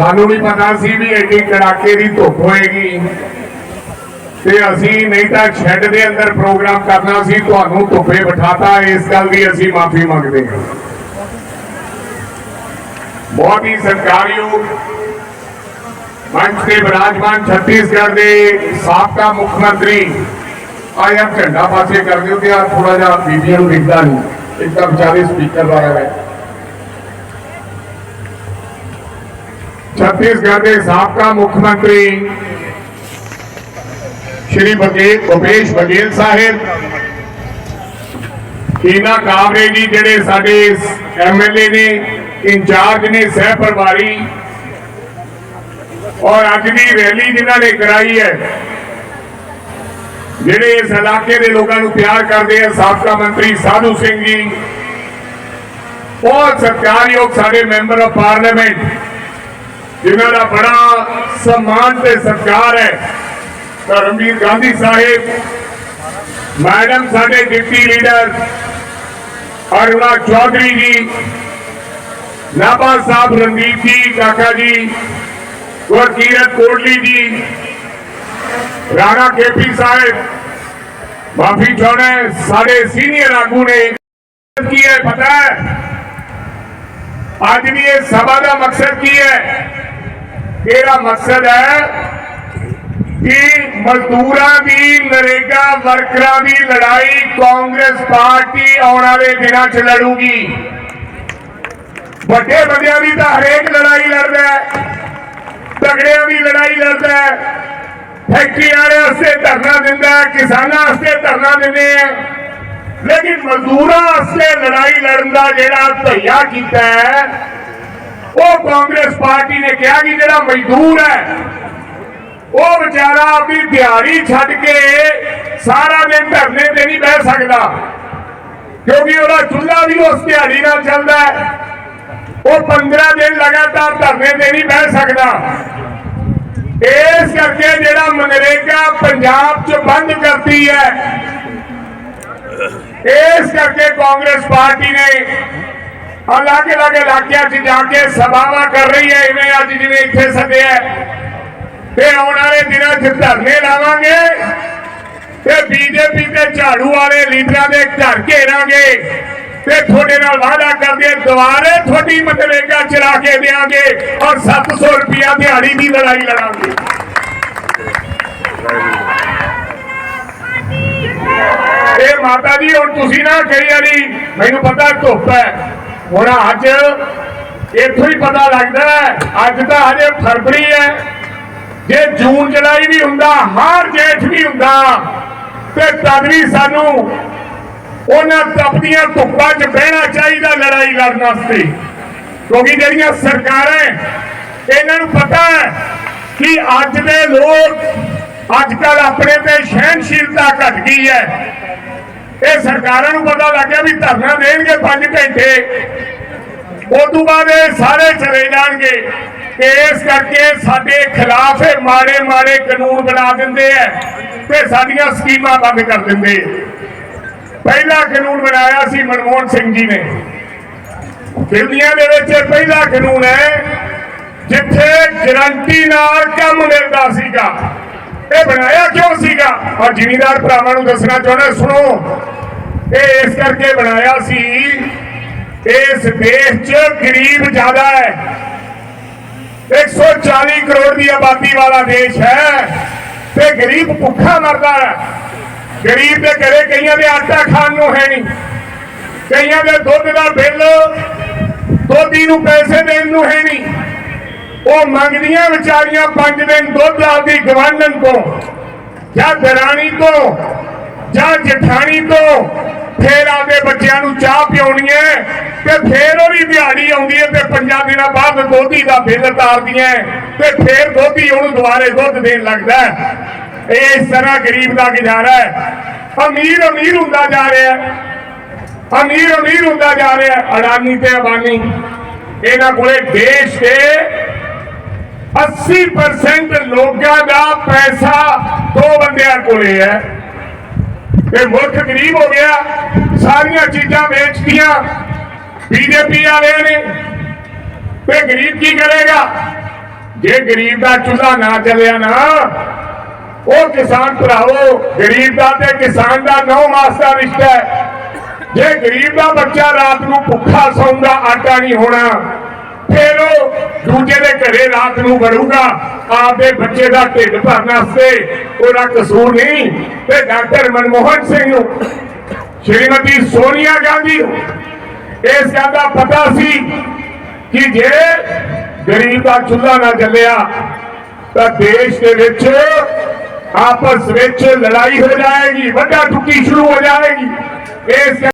ਸਾਨੂੰ ਵੀ ਪਤਾ ਸੀ ਵੀ ਐਡੀ ਕੜਾਕੇ ਦੀ ਧੁੱਪ ਹੋਏਗੀ। ਤੇ ਅਸੀਂ ਨਹੀਂ ਤਾਂ ਛੱਡ ਦੇ ਅੰਦਰ ਪ੍ਰੋਗਰਾਮ ਕਰਨਾ ਸੀ, ਤੁਹਾਨੂੰ ਧੁੱਪੇ ਬਿਠਾਤਾ, ਇਸ ਗੱਲ ਦੀ ਅਸੀਂ ਮਾਫੀ ਮੰਗਦੇ ਹਾਂ। ਬਹੁਤ ਹੀ ਸਰਕਾਰਯੋਗ ਮੰਚ ਤੇ ਵਿਰਾਜਮਾਨ ਛੱਤੀਸਗੜ੍ਹ ਦੇ ਸਾਬਕਾ ਮੁੱਖ ਮੰਤਰੀ। ਆ ਯਾਰ ਝੰਡਾ ਪਾਸੇ ਕਰ ਦਿਓ ਕਿ ਆ ਥੋੜਾ ਜਿਹਾ ਬੀਬੀਆਂ ਨੂੰ ਦਿਖਦਾ ਨਹੀਂ ਇੱਕ ਤਾਂ ਵਿਚਾਰੇ ਸਪੀਕਰ ਲਾਇਆ ਹੈ। ਛੱਤੀਸਗੜ੍ਹ ਦੇ ਸਾਬਕਾ ਮੁੱਖ ਮੰਤਰੀ ਸ਼੍ਰੀ ਬਘੇਲ ਭੁਪੇਸ਼ ਬਘੇਲ ਸਾਹਿਬ ਹੀਨਾ ਕਾਮਰੇ ਜੀ ਜਿਹੜੇ ਸਾਡੇ ਐਮਐਲਏ ਨੇ ਇੰਚਾਰਜ ਨੇ ਸਹਿ ਪ੍ਰਭਾਰੀ ਔਰ ਅੱਜ ਦੀ ਰੈਲੀ ਜਿਨ੍ਹਾਂ ਨੇ ਕਰਾਈ ਹੈ ਜਿਹੜੇ ਇਸ ਇਲਾਕੇ ਦੇ ਲੋਕਾਂ ਨੂੰ ਪਿਆਰ ਕਰਦੇ ਆ ਸਾਬਕਾ ਮੰਤਰੀ ਸਾਧੂ ਸਿੰਘ ਜੀ ਬਹੁਤ ਸਤਿਕਾਰਯੋਗ ਸਾਡੇ ਮੈਂਬਰ ਆਫ ਪਾਰਲੀਮੈਂਟ ਜਿਨ੍ਹਾਂ ਦਾ ਬੜਾ ਸਨਮਾਨ ਤੇ ਸਤਿਕਾਰ ਹੈ ਧਰਮਵੀਰ ਗਾਂਧੀ ਸਾਹਿਬ ਮੈਡਮ ਸਾਡੇ ਡਿਪਟੀ ਲੀਡਰ ਅਰੁਣਾ ਚੌਧਰੀ ਜੀ ਨਾਭਾ ਸਾਹਿਬ ਰਣਦੀਪ ਜੀ ਕਾਕਾ ਜੀ ਗੁਰਕੀਰਤ ਕੋਟਲੀ ਜੀ ਰਾਣਾ ਕੇਪੀ ਸਾਹਿਬ ਮਾਫੀ ਚਾਹੁੰਦਾ ਸਾਡੇ ਸੀਨੀਅਰ ਆਗੂ ਨੇ ਕੀ ਹੈ ਪਤਾ ਹੈ ਅੱਜ ਦੀ ਇਹ ਸਭਾ ਦਾ ਮਕਸਦ ਕੀ ਹੈ ਇਹਦਾ ਮਕਸਦ ਹੈ ਕਿ ਮਜ਼ਦੂਰਾਂ ਦੀ, ਨਰੇਗਾ ਵਰਕਰਾਂ ਦੀ ਲੜਾਈ ਕਾਂਗਰਸ ਪਾਰਟੀ ਆਉਣ ਵਾਲੇ ਦਿਨਾਂ 'ਚ ਲੜੂਗੀ। ਵੱਡੇ ਬੰਦਿਆਂ ਦੀ ਤਾਂ ਹਰੇਕ ਲੜਾਈ ਲੜਦਾ ਹੈ, ਤਗੜਿਆਂ ਦੀ ਲੜਾਈ ਲੜਦਾ ਹੈ ਫੈਕਟਰੀ ਵਾਲੇ ਵਾਸਤੇ ਧਰਨਾ ਦਿੰਦਾ ਹੈ, ਕਿਸਾਨਾਂ ਵਾਸਤੇ ਧਰਨਾ ਦਿੰਦੇ ਆ ਲੇਕਿਨ ਮਜ਼ਦੂਰਾਂ ਵਾਸਤੇ ਲੜਾਈ ਲੜਨ ਦਾ ਜਿਹੜਾ ਧਈਆ ਕੀਤਾ ਹੈ ਉਹ ਕਾਂਗਰਸ ਪਾਰਟੀ ਨੇ ਕਿਹਾ ਕਿ ਜਿਹੜਾ ਮਜ਼ਦੂਰ ਹੈ, ਉਹ ਵਿਚਾਰਾ ਆਪਣੀ ਦਿਹਾੜੀ ਛੱਡ ਕੇ ਸਾਰਾ ਦਿਨ ਧਰਨੇ ਤੇ ਨਹੀਂ ਬਹਿ ਸਕਦਾ। ਕਿਉਂਕਿ ਉਹਦਾ ਚੁੱਲ੍ਹਾ ਵੀ ਉਸ ਦਿਹਾੜੀ ਨਾਲ ਚੱਲਦਾ ਹੈ। ਉਹ 15 ਦਿਨ ਲਗਾਤਾਰ ਧਰਨੇ ਤੇ ਨਹੀਂ ਬਹਿ ਸਕਦਾ। ਇਸ ਕਰਕੇ ਜਿਹੜਾ ਮਨਰੇਗਾ ਪੰਜਾਬ 'ਚ ਬੰਦ ਕਰਦੀ ਹੈ। ਇਸ ਕਰਕੇ ਕਾਂਗਰਸ ਪਾਰਟੀ ਨੇ ਅਲੱਗ-ਅਲੱਗ ਇਲਾਕਿਆਂ 'ਚ ਜਾ ਕੇ ਸਭਾਵਾਂ ਕਰ ਰਹੀ ਹੈ ਇਵੇਂ ਅੱਜ ਜਿਵੇਂ ਇੱਥੇ ਸੱਦਿਆ ਹੈ। ਤੇ ਆਉਣ ਵਾਲੇ ਦਿਨਾਂ 'ਚ ਧਰਨੇ ਲਾਵਾਂਗੇ ਤੇ ਬੀਜੇਪੀ ਤੇ ਝਾੜੂ ਵਾਲੇ ਲੀਡਰਾਂ ਦੇ ਘਰ ਘੇਰਾਂਗੇ ਤੇ ਤੁਹਾਡੇ ਨਾਲ ਵਾਅਦਾ ਕਰਦੇ ਦੁਬਾਰੇ ਤੁਹਾਡੀ ਮਨਰੇਗਾ ਚਲਾ ਕੇ ਦੇਾਂਗੇ ਔਰ 700 ਰੁਪਿਆ ਦਿਹਾੜੀ ਦੀ ਲੜਾਈ ਲੜਾਂਗੇ। ਇਹ ਮਾਤਾ ਜੀ ਹੁਣ ਤੁਸੀਂ ਨਾ ਕਹੀ ਵਾਲੀ ਮੈਨੂੰ ਪਤਾ ਧੁੱਪ ਹੈ। ਹੁਣ ਅੱਜ ਇੱਥੋਂ ਹੀ ਪਤਾ ਲੱਗਦਾ ਅੱਜ ਤਾਂ ਹਜੇ ਫਰਵਰੀ ਹੈ। ਜੇ ਜੂਨ, ਜੁਲਾਈ ਵੀ ਹੁੰਦਾ, ਹਰ ਜੇਠ ਵੀ ਹੁੰਦਾ, ਤੇ ਤਦ ਵੀ ਸਾਨੂੰ ਉਹਨਾਂ ਤਪਦੀਆਂ ਧੁੱਪਾਂ 'ਚ ਬਹਿਣਾ ਚਾਹੀਦਾ ਲੜਾਈ ਲੜਨ ਵਾਸਤੇ। ਕਿਉਂਕਿ ਜਿਹੜੀਆਂ ਸਰਕਾਰਾਂ ਇਹਨਾਂ ਨੂੰ ਪਤਾ ਹੈ ਕਿ ਅੱਜ ਦੇ ਲੋਕ ਅੱਜ ਕੱਲ ਆਪਣੇ ਤੇ ਸਹਿਣਸ਼ੀਲਤਾ ਘਟ ਗਈ ਹੈ। ਇਹ ਸਰਕਾਰਾਂ ਨੂੰ ਪਤਾ ਲੱਗਿਆ ਵੀ ਧਰਨਾ ਦੇਣਗੇ 5 ਘੰਟੇ। ਉਸ ਤੋਂ ਬਾਅਦ ਇਹ ਸਾਰੇ ਚਲੇ ਜਾਣਗੇ ਇਸ ਕਰਕੇ ਸਾਡੇ ਖਿਲਾਫ ਇਹ ਮਾੜੇ ਮਾੜੇ ਕਾਨੂੰਨ ਬਣਾ ਦਿੰਦੇ ਐ ਤੇ ਸਾਡੀਆਂ ਸਕੀਮਾਂ ਬੰਦ ਕਰ ਦਿੰਦੇ। ਪਹਿਲਾ ਕਾਨੂੰਨ ਬਣਾਇਆ ਸੀ ਮਨਮੋਹਨ ਸਿੰਘ ਜੀ ਨੇ। ਦੁਨੀਆ ਦੇ ਵਿੱਚ ਇਹ ਪਹਿਲਾ ਕਾਨੂੰਨ ਹੈ ਜਿੱਥੇ ਗਰੰਟੀ ਨਾਲ ਕੰਮ ਮਿਲਦਾ ਸੀਗਾ। ਇਹ ਬਣਾਇਆ ਕਿਉਂ ਸੀਗਾ? ਔਰ ਜ਼ਿਮੀਂਦਾਰ ਭਰਾਵਾਂ ਨੂੰ ਦੱਸਣਾ ਚਾਹੁੰਦਾ, ਸੁਣੋ। ਇਹ ਇਸ ਕਰਕੇ ਬਣਾਇਆ ਸੀ, ਇਸ ਦੇਸ਼ 'ਚ ਗਰੀਬ ਜ਼ਿਆਦਾ ਹੈ। 140 ਕਰੋੜ ਦੀ ਆਬਾਦੀ ਵਾਲਾ ਦੇਸ਼ ਹੈ ਤੇ ਗਰੀਬ ਭੁੱਖਾ ਮਰਦਾ ਹੈ। ਗਰੀਬ ਦੇ ਘਰੇ ਕਈਆਂ ਦੇ ਆਟਾ ਖਾਣ ਨੂੰ ਹੈ ਨਹੀਂ। ਕਈਆਂ ਦੇ ਦੁੱਧ ਦਾ ਬਿੱਲ ਦੋਦੀ ਨੂੰ ਪੈਸੇ ਦੇਣ ਨੂੰ ਹੈ ਨਹੀਂ। ਉਹ ਮੰਗਦੀਆਂ ਵਿਚਾਰੀਆਂ 5 ਦਿਨ ਦੁੱਧ ਆਪਦੀ ਗਵਾਂਢਣ ਤੋਂ, ਜਾਂ ਦਰਾਣੀ ਤੋਂ, ਜਾਂ ਜਠਾਣੀ ਤੋਂ, ਫੇਰ ਆਪਦੇ ਬੱਚਿਆਂ ਨੂੰ ਚਾਹ ਪਿਉਣੀ ਹੈ, ਤੇ ਫੇਰ ਉਹਦੀ ਦਿਹਾੜੀ ਆਉਂਦੀ ਹੈ, ਤੇ ਪੰਜਾਂ ਦਿਨਾਂ ਬਾਅਦ ਦੋਧੀ ਦਾ ਬਿੱਲ ਤਾਰਦੀਆਂ ਤੇ ਫੇਰ ਦੋਧੀ ਉਹਨੂੰ ਦੁਬਾਰੇ ਦੁੱਧ ਦੇਣ ਲੱਗਦਾ ਇਹ ਇਸ ਤਰ੍ਹਾਂ ਗਰੀਬ ਦਾ ਗੁਜ਼ਾਰਾ ਹੈ। ਅਮੀਰ ਅਮੀਰ ਹੁੰਦਾ ਜਾ ਰਿਹਾ ਹੈ। ਅਮੀਰ ਅਮੀਰ ਹੁੰਦਾ ਜਾ ਰਿਹਾ ਹੈ। ਅਡਾਨੀ ਤੇ ਅਬਾਨੀ, ਇਹਨਾਂ ਕੋਲੇ ਦੇਸ਼ ਦੇ 80% ਲੋਕਾਂ ਦਾ ਪੈਸਾ ਦੋ ਬੰਦਿਆਂ ਕੋਲੇ ਹੈ। ਇਹ ਮੁਲਕ ਗਰੀਬ ਹੋ ਗਿਆ, ਸਾਰੀਆਂ ਚੀਜ਼ਾਂ ਵੇਚਦੀਆਂ ਬੀਜੇਪੀ ਵਾਲੇ ਨੇ। ਤੇ ਗਰੀਬ ਕੀ ਕਰੇਗਾ? ਜੇ ਗਰੀਬ ਦਾ ਚੁੱਲ੍ਹਾ ਨਾ ਚੱਲਿਆ ਨਾ, ਉਹ ਕਿਸਾਨ ਭਰਾਵੋ, ਗਰੀਬ ਦਾ ਤੇ ਕਿਸਾਨ ਦਾ ਨੌ ਮਾਸ ਦਾ ਰਿਸ਼ਤਾ ਹੈ। ਜੇ ਗਰੀਬ ਦਾ ਬੱਚਾ ਰਾਤ ਨੂੰ ਭੁੱਖਾ ਸੌਂਦਾ, ਆਟਾ ਨਹੀਂ ਹੋਣਾ ਫਿਰ ਉਹ ਦੂਜੇ ਦੇ ਘਰੇ ਰਾਤ ਨੂੰ ਵੜੂਗਾ। ਆਪਦੇ ਬੱਚੇ ਦਾ ਢਿੱਡ ਭਰਨ ਵਾਸਤੇ ਉਹਦਾ ਕਸੂਰ ਨਹੀਂ। ਤੇ ਡਾਕਟਰ ਮਨਮੋਹਨ ਸਿੰਘ ਨੂੰ ਸ਼੍ਰੀਮਤੀ ਸੋਨੀਆ ਗਾਂਧੀ ਨੂੰ ਇਸ ਗੱਲ ਦਾ ਪਤਾ ਸੀ ਕਿ ਜੇ ਗਰੀਬ ਦਾ ਚੁੱਲ੍ਹਾ ਨਾ ਚੱਲਿਆ ਤਾਂ ਦੇਸ਼ ਦੇ ਵਿੱਚ ਆਪਸ ਵਿੱਚ ਲੜਾਈ ਹੋ ਜਾਏਗੀ, ਵੱਡਾ ਟੁੱਟੀ ਸ਼ੁਰੂ ਹੋ ਜਾਏਗੀ। ਇਸ